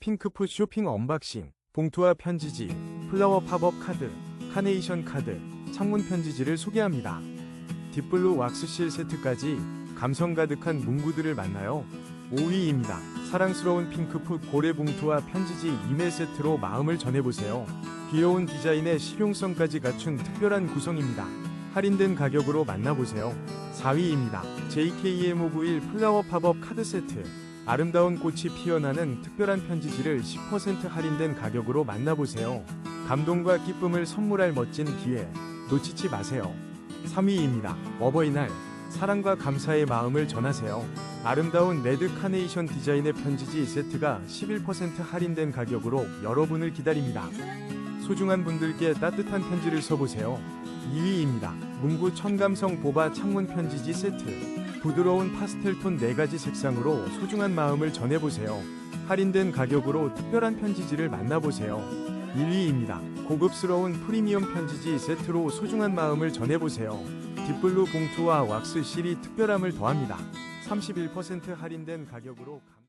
핑크풋 쇼핑 언박싱, 봉투와 편지지, 플라워 팝업 카드, 카네이션 카드, 창문 편지지를 소개합니다. 딥블루 왁스실 세트까지 감성 가득한 문구들을 만나요. 5위입니다. 사랑스러운 핑크풋 고래 봉투와 편지지 2매 세트로 마음을 전해보세요. 귀여운 디자인에 실용성까지 갖춘 특별한 구성입니다. 할인된 가격으로 만나보세요. 4위입니다. JKM591 플라워 팝업 카드 세트. 아름다운 꽃이 피어나는 특별한 편지지를 10% 할인된 가격으로 만나보세요. 감동과 기쁨을 선물할 멋진 기회. 놓치지 마세요. 3위입니다. 어버이날. 사랑과 감사의 마음을 전하세요. 아름다운 레드 카네이션 디자인의 편지지 세트가 11% 할인된 가격으로 여러분을 기다립니다. 소중한 분들께 따뜻한 편지를 써보세요. 2위입니다. 문구 첨감성 보바 창문 편지지 세트. 부드러운 파스텔톤 4가지 색상으로 소중한 마음을 전해보세요. 할인된 가격으로 특별한 편지지를 만나보세요. 1위입니다. 고급스러운 프리미엄 편지지 세트로 소중한 마음을 전해보세요. 딥블루 봉투와 왁스 실이 특별함을 더합니다. 31% 할인된 가격으로 감...